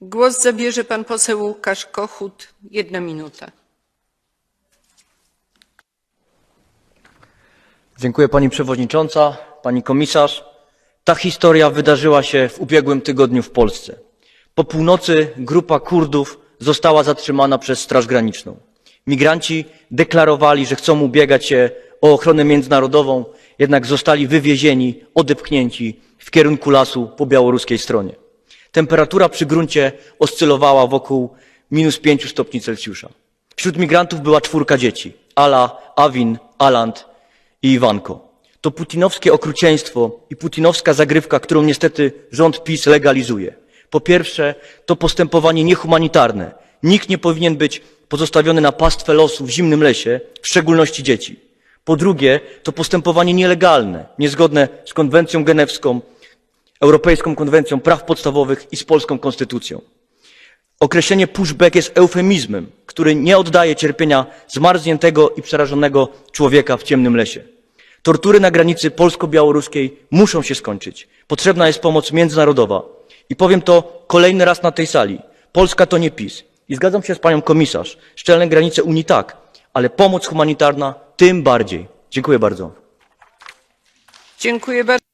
Głos zabierze pan poseł Łukasz Kochut. Jedna minuta. Dziękuję pani przewodnicząca, pani komisarz. Ta historia wydarzyła się w ubiegłym tygodniu w Polsce. Po północy grupa Kurdów została zatrzymana przez Straż Graniczną. Migranci deklarowali, że chcą ubiegać się o ochronę międzynarodową, jednak zostali wywiezieni, odepchnięci w kierunku lasu po białoruskiej stronie. Temperatura przy gruncie oscylowała wokół minus 5 stopni Celsjusza. Wśród migrantów była czwórka dzieci. Ala, Awin, Aland i Iwanko. To putinowskie okrucieństwo i putinowska zagrywka, którą niestety rząd PiS legalizuje. Po pierwsze, to postępowanie niehumanitarne. Nikt nie powinien być pozostawiony na pastwę losu w zimnym lesie, w szczególności dzieci. Po drugie, to postępowanie nielegalne, niezgodne z konwencją genewską, Europejską Konwencją Praw Podstawowych i z polską konstytucją. Określenie pushback jest eufemizmem, który nie oddaje cierpienia zmarzniętego i przerażonego człowieka w ciemnym lesie. Tortury na granicy polsko-białoruskiej muszą się skończyć. Potrzebna jest pomoc międzynarodowa. I powiem to kolejny raz na tej sali. Polska to nie PiS. I zgadzam się z panią komisarz. Szczelne granice Unii tak, ale pomoc humanitarna tym bardziej. Dziękuję bardzo. Dziękuję bardzo.